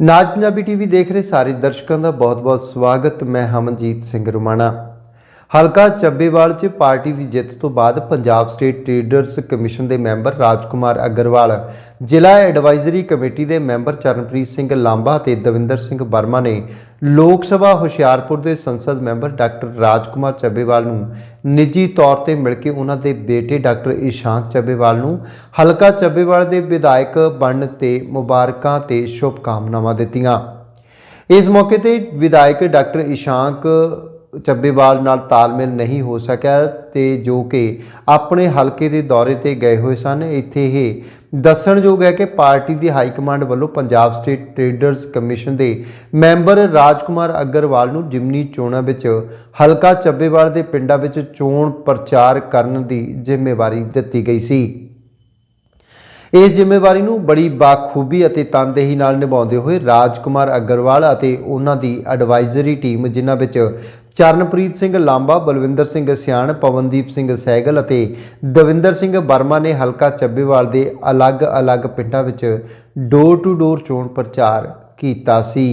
ਨਾਜ Punjabi TV ਦੇਖ ਰਹੇ ਸਾਰੇ ਦਰਸ਼ਕਾਂ ਦਾ ਬਹੁਤ-ਬਹੁਤ ਸਵਾਗਤ। ਮੈਂ ਹਮਨਜੀਤ ਸਿੰਘ ਰੁਮਾਣਾ। ਹਲਕਾ ਚੱਬੇਵਾਲ 'ਚ ਪਾਰਟੀ ਦੀ ਜਿੱਤ ਤੋਂ ਬਾਅਦ ਪੰਜਾਬ ਸਟੇਟ ਟ੍ਰੇਡਰਸ ਕਮਿਸ਼ਨ ਦੇ ਮੈਂਬਰ ਰਾਜਕੁਮਾਰ ਅਗਰਵਾਲ, ਜ਼ਿਲ੍ਹਾ ਐਡਵਾਈਜ਼ਰੀ ਕਮੇਟੀ ਦੇ ਮੈਂਬਰ ਚਰਨਪ੍ਰੀਤ ਸਿੰਘ ਲਾਂਬਾ ਤੇ ਦਵਿੰਦਰ ਸਿੰਘ ਵਰਮਾ ਨੇ ਲੋਕ ਸਭਾ ਹੁਸ਼ਿਆਰਪੁਰ ਦੇ ਸੰਸਦ ਮੈਂਬਰ ਡਾਕਟਰ ਰਾਜਕੁਮਾਰ ਚੱਬੇਵਾਲ ਨੂੰ ਨਿੱਜੀ ਤੌਰ ਤੇ ਮਿਲ ਕੇ ਉਹਨਾਂ ਦੇ ਬੇਟੇ ਡਾਕਟਰ ਇਸ਼ਾਂਕ ਚੱਬੇਵਾਲ ਨੂੰ ਹਲਕਾ ਚੱਬੇਵਾਲ ਦੇ ਵਿਧਾਇਕ ਬਣਨ ਤੇ ਮੁਬਾਰਕਾਂ ਤੇ ਸ਼ੁਭਕਾਮਨਾਵਾਂ ਦਿੱਤੀਆਂ। ਇਸ ਮੌਕੇ ਤੇ ਵਿਧਾਇਕ ਡਾਕਟਰ ਇਸ਼ਾਂਕ ਚੱਬੇਵਾਲ ਨਾਲ ਤਾਲਮੇਲ ਨਹੀਂ ਹੋ ਸਕਿਆ ਤੇ ਜੋ ਕਿ ਆਪਣੇ ਹਲਕੇ ਦੇ ਦੌਰੇ ਤੇ ਗਏ ਹੋਏ ਸਨ, ਇੱਥੇ ਇਹ ਦੱਸਣਯੋਗ ਹੈ ਕਿ ਪਾਰਟੀ ਦੀ ਹਾਈ ਕਮਾਂਡ ਵੱਲੋਂ ਪੰਜਾਬ ਸਟੇਟ ਟ੍ਰੇਡਰਸ ਕਮਿਸ਼ਨ ਦੇ ਮੈਂਬਰ ਰਾਜਕੁਮਾਰ ਅਗਰਵਾਲ ਨੂੰ ਜਿਮਨੀ ਚੋਣਾਂ ਵਿੱਚ ਹਲਕਾ ਚੱਬੇਵਾਲ ਦੇ ਪਿੰਡਾਂ ਵਿੱਚ ਚੋਣ ਪ੍ਰਚਾਰ ਕਰਨ ਦੀ ਜ਼ਿੰਮੇਵਾਰੀ ਦਿੱਤੀ ਗਈ ਸੀ। ਇਸ ਜ਼ਿੰਮੇਵਾਰੀ ਨੂੰ ਬੜੀ ਬਾਖੂਬੀ ਅਤੇ ਤਨਦੇਹੀ ਨਾਲ ਨਿਭਾਉਂਦੇ ਹੋਏ ਰਾਜਕੁਮਾਰ ਅਗਰਵਾਲ ਅਤੇ ਉਹਨਾਂ ਦੀ ਐਡਵਾਈਜ਼ਰੀ ਟੀਮ ਜਿਨ੍ਹਾਂ ਵਿੱਚ ਚਰਨਪ੍ਰੀਤ ਸਿੰਘ ਲਾਂਬਾ, ਬਲਵਿੰਦਰ ਸਿੰਘ ਸਿਆਣ, ਪਵਨਦੀਪ ਸਿੰਘ ਸੈਗਲ ਅਤੇ ਦਵਿੰਦਰ ਸਿੰਘ ਵਰਮਾ ਨੇ ਹਲਕਾ ਚੱਬੇਵਾਲ ਦੇ ਅਲੱਗ-ਅਲੱਗ ਪਿੰਡਾਂ ਵਿੱਚ ਡੋਰ ਟੂ ਡੋਰ ਚੋਣ ਪ੍ਰਚਾਰ ਕੀਤਾ ਸੀ।